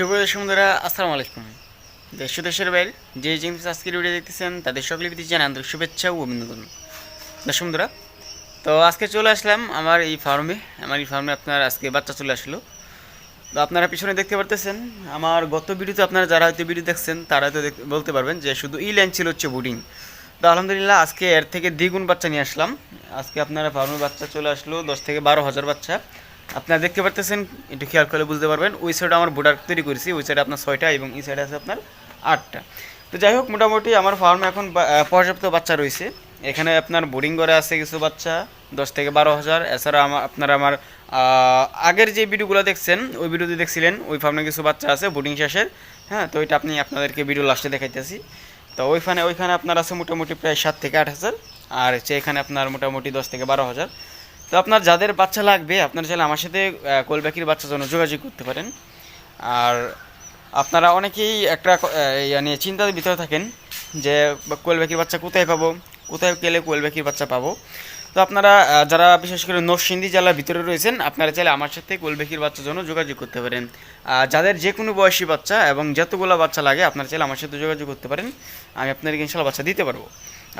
শুভ সুন্দরা আসসালামু আলাইকুম। দেশ দেশের বাইরে যে জিনিস আজকের ভিডিও দেখতেছেন, তাদের সকলে প্রতি জানাই আন্তরিক শুভেচ্ছা ও অভিনন্দন। দর্শক বন্ধুরা, তো আজকে চলে আসলাম আমার এই ফার্মে আমার এই ফার্মে আপনার আজকে বাচ্চা চলে আসলো। তো আপনারা পিছনে দেখতে পারতেছেন, আমার গত ভিডিওতে আপনারা যারা হয়তো ভিডিও দেখছেন, তারা হয়তো বলতে পারবেন যে শুধু ই লাইন ছিল হচ্ছে বুডিং তো আলহামদুলিল্লাহ, আজকে এর থেকে দ্বিগুণ বাচ্চা নিয়ে আসলাম। আজকে আপনারা ফার্মে বাচ্চা চলে আসলো, দশ থেকে বারো হাজার বাচ্চা। আপনারা দেখতে পারতেছেন, একটু খেয়াল করলে বুঝতে পারবেন। ওই সাইডে আমার বোর্ডার তৈরি করেছি, ওই সাইডে আপনার ছয়টা এবং এই সাইডে আছে আপনার আটটা। তো যাই হোক, মোটামুটি আমার ফার্মে এখন পর্যাপ্ত বাচ্চা রয়েছে। এখানে আপনার বোর্ডিং করে আছে কিছু বাচ্চা, দশ থেকে বারো হাজার। এছাড়া আমার আপনারা আমার আগের যে ভিডিওগুলো দেখছেন, ওই ভিডিওতে দেখছিলেন, ওই ফার্মে কিছু বাচ্চা আছে বোর্ডিং শেষের। হ্যাঁ তো ওইটা আপনি আপনাদেরকে ভিডিও লাস্টে দেখাইতেছি। তো ওইখানে ওইখানে আপনার আছে মোটামুটি প্রায় সাত থেকে আট হাজার। আর হচ্ছে এখানে আপনার মোটামুটি দশ থেকে বারো হাজার। তো আপনার যাদের বাচ্চা লাগবে, আপনারা চাইলে আমার সাথে কোলব্যাকির বাচ্চার জন্য যোগাযোগ করতে পারেন। আর আপনারা অনেকেই একটা নিয়ে চিন্তার ভিতরে থাকেন যে কোয়েলব্যাকির বাচ্চা কোথায় পাবো? কোথায় গেলে কোয়েলব্যাকির বাচ্চা পাবো? তো আপনারা যারা বিশেষ করে নরসিংদী জেলার ভিতরে রয়েছেন, আপনারা চাইলে আমার সাথে কোয়েলব্যাকির বাচ্চার জন্য যোগাযোগ করতে পারেন। যাদের যে কোনো বয়সী বাচ্চা এবং যতগুলো বাচ্চা লাগে, আপনারা চাইলে আমার সাথে যোগাযোগ করতে পারেন। আমি আপনাদেরকে ইনশাল্লাহ বাচ্চা দিতে পারব।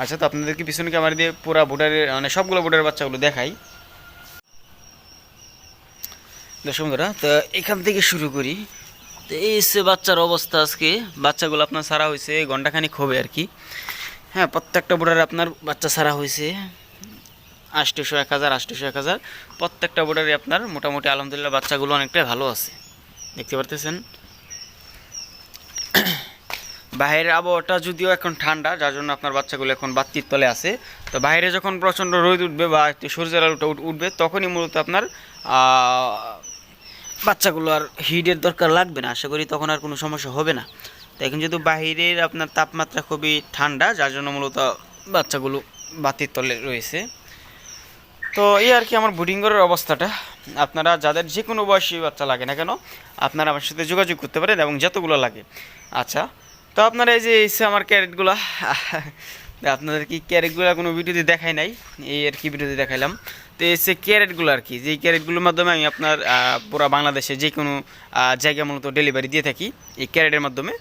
আচ্ছা তো আপনাদেরকে পিছনে ক্যামেরা দিয়ে পুরা বোর্ডারের মানে সবগুলো বোর্ডারের বাচ্চাগুলো দেখাই। দর্শক বন্ধুরা, তো এখান থেকে শুরু করি। তো এই হচ্ছে বাচ্চার অবস্থা আজকে, বাচ্চাগুলো আপনার সারা হয়েছে ঘন্টাখানিক হবে আর কি। হ্যাঁ প্রত্যেকটা বোর্ডারে আপনার বাচ্চা সারা হয়েছে। আষ্টশো এক হাজার আষ্টশো এক হাজার। প্রত্যেকটা বোর্ডারে আপনার মোটামুটি আলহামদুলিল্লাহ বাচ্চাগুলো অনেকটাই ভালো আছে। দেখতে পারতেছেন? বাইরের আবহাওয়াটা যদিও এখন ঠান্ডা, যার জন্য আপনার বাচ্চাগুলো এখন বাত্তির তলে আছে। তো বাইরে যখন প্রচণ্ড রোদ উঠবে বা একটু সূর্যের আলোটা উঠ- উঠবে, তখনই মূলত আপনার বাচ্চাগুলো আর হিটের দরকার লাগবে না। আশা করি তখন আর কোনো সমস্যা হবে না। তো এখন যেহেতু বাইরের আপনার তাপমাত্রা খুবই ঠান্ডা, যার জন্য মূলত বাচ্চাগুলো বাতির তলে রয়েছে। তো এই আর কি আমার বুডিং ঘরের অবস্থাটা। আপনারা যাদের যে কোনো বয়সী বাচ্চা লাগে না কেন, আপনারা আমার সাথে যোগাযোগ করতে পারেন এবং যতগুলো লাগে। আচ্ছা তো আপনারা এই যে এসে আমার ক্যারেটগুলো, আপনাদের কি ক্যারেটগুলো কোনো ভিডিওতে দেখাই নাই? এই আর কি ভিডিওতে দেখাইলাম। তো এসে ক্যারেটগুলো আর কি যেই ক্যারেটগুলোর মাধ্যমে আমি আপনার পুরো বাংলাদেশে যে কোনো জায়গা মূলত ডেলিভারি দিয়ে থাকি এই ক্যারেটের মাধ্যমে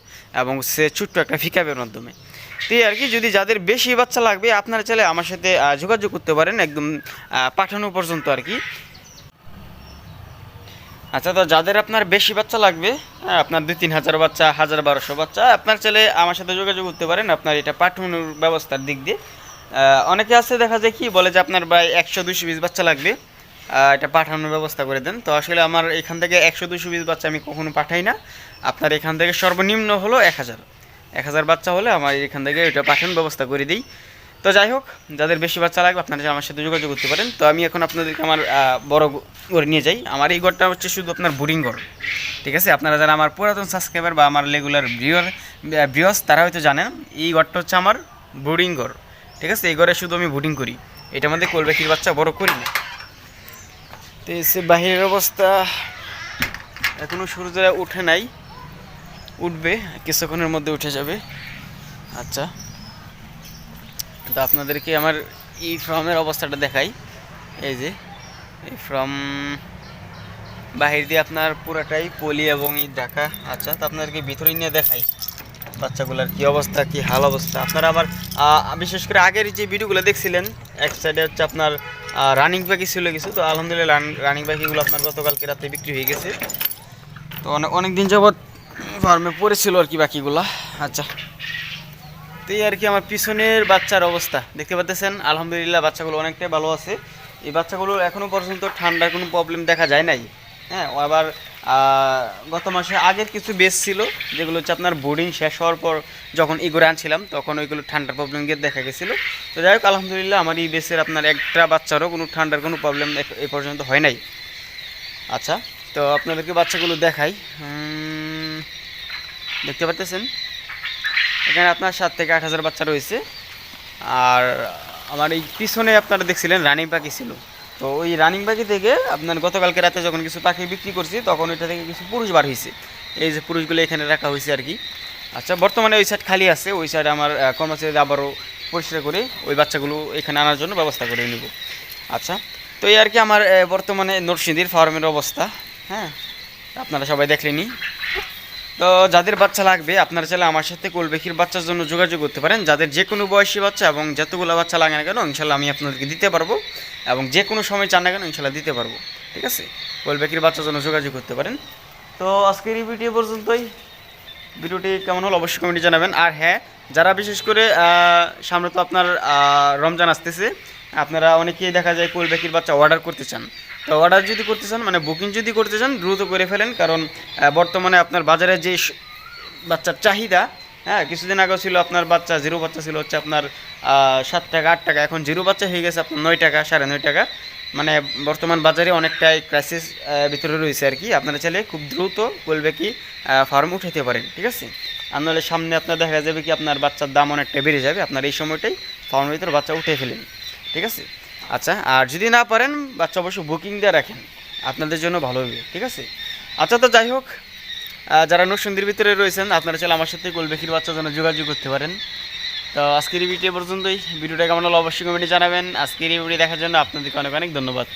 এবং সে ছোট্ট একটা ফিকাপের মাধ্যমে। তো আর কি যদি যাদের বেশি বাচ্চা লাগবে আপনারা চাইলে আমার সাথে যোগাযোগ করতে পারেন একদম পাঠানো পর্যন্ত আর কি। আচ্ছা তো যাদের আপনার বেশি বাচ্চা লাগবে হ্যাঁ, আপনার দুই তিন হাজার বাচ্চা হাজার বারোশো বাচ্চা আপনার চাইলে আমার সাথে যোগাযোগ করতে পারেন আপনার এটা পাঠানোর ব্যবস্থার দিক দিয়ে। অনেকে আছে, দেখা যায় কি বলে যে আপনার ভাই একশো দুশো বিশ বাচ্চা লাগবে। এটা পাঠানোর ব্যবস্থা করে দেন। তো আসলে আমার এখান থেকে একশো দুশো বিশ বাচ্চা আমি কখনো পাঠাই না। আপনার এখান থেকে সর্বনিম্ন হলো এক হাজার। এক হাজার বাচ্চা হলে আমার এখান থেকে এটা পাঠানোর ব্যবস্থা করে দিই। তো যাই হোক, যাদের বেশি বাচ্চা লাগবে, আপনারা আমার সাথে যোগাযোগ করতে পারেন। তো আমি এখন আপনাদেরকে আমার বড় ঘরে নিয়ে যাই। আমার এই ঘরটা হচ্ছে শুধু আপনার বোরিং ঘর। ঠিক আছে? আপনারা যারা আমার পুরাতন সাবস্ক্রাইবার বা আমার রেগুলার ভিউয়ার ভিউয়ার্স তারা হয়তো জানেন, এই ঘরটা হচ্ছে আমার বোরিং ঘর। ঠিক আছে? এই ঘরে শুধু আমি বোর্ডিং করি। এটা মধ্যে কোলবেকির বাচ্চা বড় করি না। তো এসে বাহিরের অবস্থা এখনও সূর্যরা উঠে নাই। উঠবে, কিছুক্ষণের মধ্যে উঠে যাবে। আচ্ছা। তো আপনাদেরকে আমার এই ফ্রমের অবস্থাটা দেখাই। এই যে, এই ফ্রম বাহির দিয়ে আপনার পুরাটাই পলি এবং এই ঢাকা। আচ্ছা তো আপনাদেরকে ভিতরে নিয়ে দেখাই। বাচ্চাগুলোর কি অবস্থা, কি হাল অবস্থা? আপনারা আবার বিশেষ করে আগের যে ভিডিওগুলো দেখছিলেন, এক সাইডে হচ্ছে আপনার রানিং পাখি ছিল কিছু, তো আলহামদুলিল্লাহ রানিং পাখিগুলো আপনার গতকালকে রাতে বিক্রি হয়ে গেছে। তো অনেক অনেক দিন যাবৎ ফার্মে পড়েছিল আর কি বাকিগুলা। আচ্ছা। তো এই আর কি আমার পিছনের বাচ্চার অবস্থা, দেখতে পাচ্ছেন? আলহামদুলিল্লাহ বাচ্চাগুলো অনেকটাই ভালো আছে। এই বাচ্চাগুলো এখনও পর্যন্ত ঠান্ডার কোনো প্রবলেম দেখা যায় নাই। হ্যাঁ আবার গত মাসে আগের কিছু বেস ছিল, যেগুলো হচ্ছে আপনার বোর্ডিং শেষ হওয়ার পর যখন ইগোরে আনছিলাম, তখন ওইগুলো ঠান্ডার প্রবলেম গিয়ে দেখা গেছিল। তো যাই হোক, আলহামদুলিল্লাহ আমার এই বেসের আপনার একটা বাচ্চারও কোনো ঠান্ডার কোনো প্রবলেম এ পর্যন্ত হয় নাই। আচ্ছা তো আপনাদেরকে বাচ্চাগুলো দেখাই। দেখতে পাচ্ছেন এখানে আপনার সাত থেকে আট হাজার বাচ্চা রয়েছে। আর আমার এই পিছনে আপনারা দেখছিলেন রানিং পাখি ছিল। তো ওই রানিং পাখি থেকে আপনার গতকালকে রাতে যখন কিছু পাখি বিক্রি করছি, তখন ওইটা থেকে কিছু পুরুষ বার হয়েছে এই যে পুরুষগুলো এখানে রাখা হয়েছে আর কি। আচ্ছা বর্তমানে ওই সাইড খালি আছে, ওই সাইডে আমার কর্মচারী আবারও পরিষ্কার করে ওই বাচ্চাগুলো এখানে আনার জন্য ব্যবস্থা করে নেব। আচ্ছা তো এই আর কি আমার বর্তমানে নরসিংদীর ফার্মের অবস্থা হ্যাঁ? আপনারা সবাই দেখলেনি তো যাদের বাচ্চা লাগবে, আপনারা চাইলে আমার সাথে কোলবেকির বাচ্চার জন্য যোগাযোগ করতে পারেন। যাদের যে কোনো বয়সী বাচ্চা এবং যতগুলো বাচ্চা লাগে না কেন, ইনশাল্লাহ আমি আপনাদেরকে দিতে পারব এবং যে কোনো সময় চান না কেন, ইনশাল্লাহ দিতে পারব। ঠিক আছে? কোলবেকির বাচ্চার জন্য যোগাযোগ করতে পারেন। তো আজকের এই ভিডিও পর্যন্তই। ভিডিওটি কেমন হলো অবশ্যই কমেন্টে জানাবেন। আর হ্যাঁ যারা বিশেষ করে সামনে তো আপনার রমজান আসতেছে, আপনারা অনেকেই দেখা যায় কোলবেকির বাচ্চা অর্ডার করতে চান। তো অর্ডার যদি করতে চান মানে বুকিং যদি করতে চান, দ্রুত করে ফেলেন। কারণ বর্তমানে আপনার বাজারে যে বাচ্চার চাহিদা হ্যাঁ কিছুদিন আগেও ছিল আপনার বাচ্চা জিরো বাচ্চা ছিল হচ্ছে আপনার সাত টাকা, আট টাকা। এখন জিরো বাচ্চা হয়ে গেছে আপনার নয় টাকা, সাড়ে নয় টাকা। মানে বর্তমান বাজারে অনেকটাই ক্রাইসিস ভিতরে রয়েছে আর কি। আপনারা চাইলে খুব দ্রুত বলবে কি ফার্ম উঠাতে পারেন, ঠিক আছে? আর নাহলে সামনে আপনার দেখা যাবে কি, আপনার বাচ্চার দাম অনেকটা বেড়ে যাবে। আপনার এই সময়টাই ফার্মের ভিতরে বাচ্চা উঠে ফেলেন, ঠিক আছে? আচ্ছা আর যদি না পারেন, বাচ্চা অবশ্য বুকিং দিয়ে রাখেন। আপনাদের জন্য ভালো হবে, ঠিক আছে? আচ্ছা তো যাই হোক যারা নরসিংদীর ভিতরে রয়েছেন, আপনারা চলে আমার সাথে গোলবেখির বাচ্চার জন্য যোগাযোগ করতে পারেন। তো আজকের ভিডিও পর্যন্তই। ভিডিওটা কেমন হলো অবশ্যই কমেন্টে জানাবেন। আজকের এই ভিডিও দেখার জন্য আপনাদেরকে অনেক অনেক ধন্যবাদ।